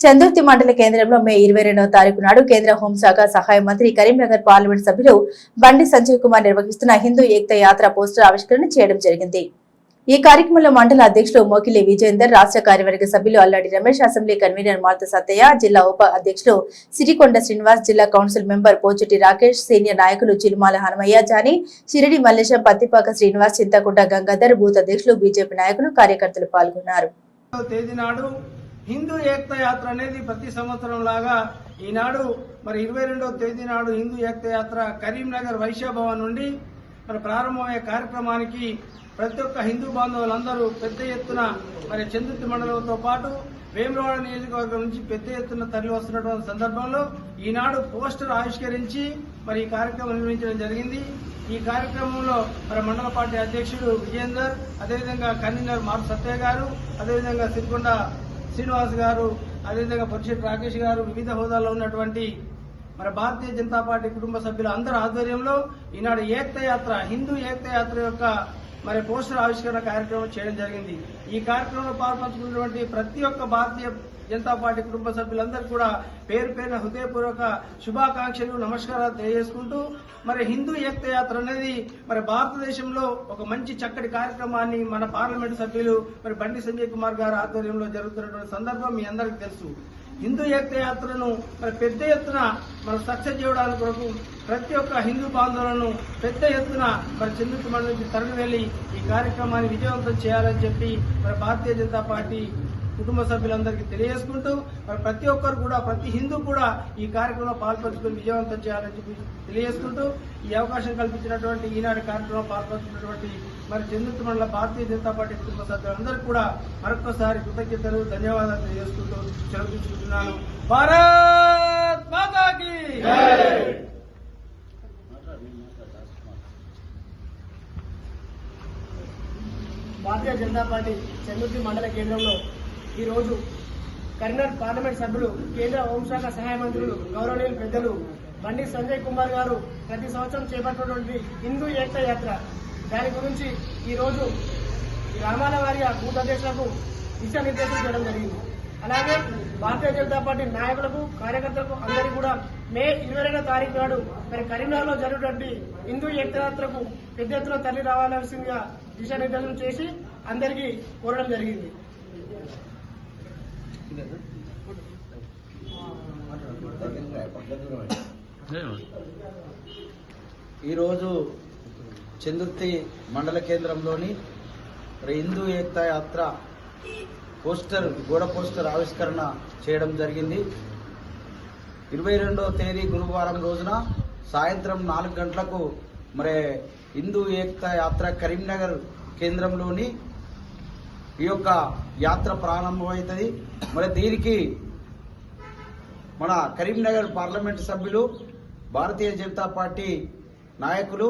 చందుర్తి మండల కేంద్రంలో మే ఇరవై రెండవ తారీఖు నాడు కేంద్ర హోంశాఖ సహాయ మంత్రి కరీంనగర్ పార్లమెంట్ సభ్యులు బండి సంజయ్ కుమార్ నిర్వహిస్తున్న హిందూ ఏక్త యాత్ర పోస్టర్ ఆవిష్కరణ చేయడం జరిగింది. ఈ కార్యక్రమంలో మండల అధ్యక్షులు మోకిలి విజేందర్ రాష్ట్ర కార్యవర్గ సభ్యులు అల్లాడి రమేష్ అసెంబ్లీ కన్వీనర్ మారుత సత్తయ్య జిల్లా ఉప అధ్యక్షులు సిరికొండ శ్రీనివాస్ జిల్లా council member Pochetti Rakesh senior నాయకులు చిలుమాల హనుమయ్య జాని షిరిడి మల్లేశం పత్తిపాక శ్రీనివాస్ చింతకుంట గంగాధర్ బూత్ అధ్యక్షులు బీజేపీ నాయకులు కార్యకర్తలు పాల్గొన్నారు. హిందూ ఏక్త యాత్ర అనేది ప్రతి సంవత్సరం లాగా ఈనాడు మరి ఇరవై రెండవ తేదీ నాడు హిందూ ఏక్త యాత్ర కరీంనగర్ వైశ్యభవన్ నుండి మరి ప్రారంభమయ్యే కార్యక్రమానికి ప్రతి ఒక్క హిందూ బాంధవులందరూ పెద్ద ఎత్తున మరి చందుర్తి మండలంతో పాటు వేమరవాడ నియోజకవర్గం నుంచి పెద్ద ఎత్తున తరలి వస్తున్నటువంటి సందర్భంలో ఈనాడు పోస్టర్ ఆవిష్కరించి మరి ఈ కార్యక్రమం నిర్వహించడం జరిగింది. ఈ కార్యక్రమంలో మరి మండల పార్టీ అధ్యక్షుడు విజేందర్ అదేవిధంగా కన్వీనర్ మారు సత్య గారు అదేవిధంగా సిరికొండ శ్రీనివాస్ గారు అదేవిధంగా పొరిశెట్టి రాకేష్ గారు వివిధ హోదాల్లో ఉన్నటువంటి మరి భారతీయ జనతా పార్టీ కుటుంబ సభ్యులు అందరి ఆధ్వర్యంలో ఈనాడు ఏక్తయాత్ర హిందూ ఏక్తయాత్ర యొక్క మరి పోస్టర్ ఆవిష్కరణ కార్యక్రమం చేయడం జరిగింది. ఈ కార్యక్రమంలో పాల్పంచుకున్నటువంటి ప్రతి ఒక్క భారతీయ జనతా పార్టీ కుటుంబ సభ్యులందరూ కూడా పేరు పేరున హృదయపూర్వక శుభాకాంక్షలు నమస్కారాలు తెలియజేసుకుంటూ మరి హిందూ ఏక్తయాత్ర అనేది మరి భారతదేశంలో ఒక మంచి చక్కటి కార్యక్రమాన్ని మన పార్లమెంట్ సభ్యులు మరి బండి సంజయ్ కుమార్ గారి ఆధ్వర్యంలో జరుగుతున్నటువంటి సందర్భం మీ అందరికీ తెలుసు. హిందూ ఏక్త మరి పెద్ద ఎత్తున మనం సక్సెస్ చేయడానికి కొరకు ప్రతి ఒక్క హిందూ బాంధవులను పెద్ద ఎత్తున మరి చంద్రుతి మండలి నుంచి తరలి వెళ్ళి ఈ కార్యక్రమాన్ని విజయవంతం చేయాలని చెప్పి మరి భారతీయ జనతా పార్టీ కుటుంబ సభ్యులందరికీ తెలియజేసుకుంటూ మరి ప్రతి ఒక్కరు కూడా ప్రతి హిందూ కూడా ఈ కార్యక్రమంలో పాల్పంచుకుని విజయవంతం చేయాలని చెప్పి తెలియజేసుకుంటూ ఈ అవకాశం కల్పించినటువంటి ఈనాడు కార్యక్రమం పాల్పంచుకున్నటువంటి మరి చంద్రుతి మండల భారతీయ జనతా పార్టీ కుటుంబ సభ్యులందరూ కూడా మరొకసారి కృతజ్ఞతలు ధన్యవాదాలు తెలియజేసుకుంటూ చదువుకుంటున్నాను భారత్ మాతాకి భారతీయ జనతా పార్టీ చంద్రుతి మండల కేంద్రంలో ఈరోజు కరీంనగర్ పార్లమెంట్ సభ్యులు కేంద్ర హోంశాఖ సహాయ మంత్రులు గౌరవనీయులు పెద్దలు బండి సంజయ్ కుమార్ గారు ప్రతి సంవత్సరం చేపట్టినటువంటి హిందూ ఏకత యాత్ర. దాని గురించి ఈరోజు గ్రామాల వారిగా బూత్ దిశానిర్దేశం చేయడం జరిగింది. అలాగే భారతీయ జనతా పార్టీ నాయకులకు కార్యకర్తలకు అందరికీ కూడా మే ఇరవై రెండో తారీఖు నాడు మరి కరీంనగర్లో జరిగినటువంటి హిందూ ఏకయాత్రకు పెద్ద ఎత్తున తరలి రావాల్సిందిగా దిశానిర్దేశం చేసి అందరికీ కోరడం జరిగింది. ఈరోజు చందుర్తి మండల కేంద్రంలోని మరి హిందూ ఏకతా యాత్ర పోస్టర్ గోడ పోస్టర్ ఆవిష్కరణ చేయడం జరిగింది. ఇరవై రెండవ తేదీ గురువారం రోజున సాయంత్రం నాలుగు గంటలకు మరి హిందూ ఏకతా యాత్ర కరీంనగర్ కేంద్రంలోని ఈ యొక్క యాత్ర ప్రారంభమవుతుంది. మరి దీనికి మన కరీంనగర్ పార్లమెంటు సభ్యులు భారతీయ జనతా పార్టీ నాయకులు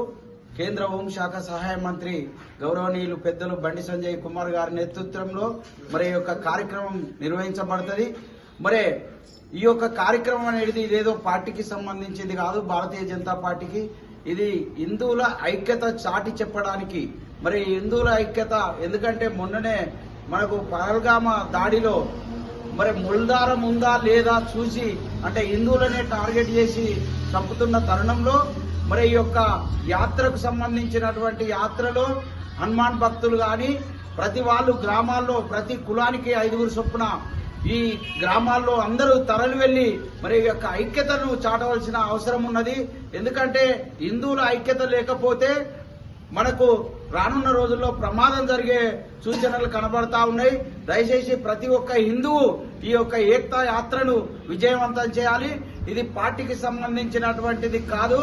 కేంద్ర హోంశాఖ సహాయ మంత్రి గౌరవనీయులు పెద్దలు బండి సంజయ్ కుమార్ గారి నేతృత్వంలో మరి ఈ యొక్క కార్యక్రమం నిర్వహించబడుతుంది. మరి ఈ యొక్క కార్యక్రమం అనేది ఇదేదో పార్టీకి సంబంధించింది కాదు భారతీయ జనతా పార్టీకి. ఇది హిందువుల ఐక్యత చాటి చెప్పడానికి మరి హిందువుల ఐక్యత ఎందుకంటే మొన్ననే మనకు పహల్గామ దాడిలో మరి ముల్దారం ఉందా లేదా చూసి అంటే హిందువులనే టార్గెట్ చేసి చంపుతున్న తరుణంలో మరి ఈ యొక్క యాత్రకు సంబంధించినటువంటి యాత్రలో హనుమాన్ భక్తులు కానీ ప్రతి వాళ్ళు గ్రామాల్లో ప్రతి కులానికి ఐదుగురు చొప్పున ఈ గ్రామాల్లో అందరూ తరలి వెళ్ళి మరి ఈ యొక్క ఐక్యతను చాటవలసిన అవసరం ఉన్నది. ఎందుకంటే హిందువుల ఐక్యత లేకపోతే మనకు రానున్న రోజుల్లో ప్రమాదం జరిగే సూచనలు కనబడతా ఉన్నాయి. దయచేసి ప్రతి ఒక్క హిందువు ఈ యొక్క ఏక్తా యాత్రను విజయవంతం చేయాలి. ఇది పార్టీకి సంబంధించినటువంటిది కాదు.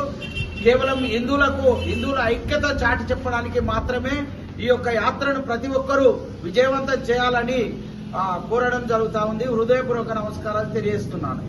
కేవలం హిందువులకు హిందువుల ఐక్యత చాటి చెప్పడానికి మాత్రమే ఈ యొక్క యాత్రను ప్రతి ఒక్కరూ విజయవంతం చేయాలని ఆ, కోరడం జరుగుతా ఉంది. హృదయపూర్వక నమస్కారాలు తెలియజేస్తున్నాను.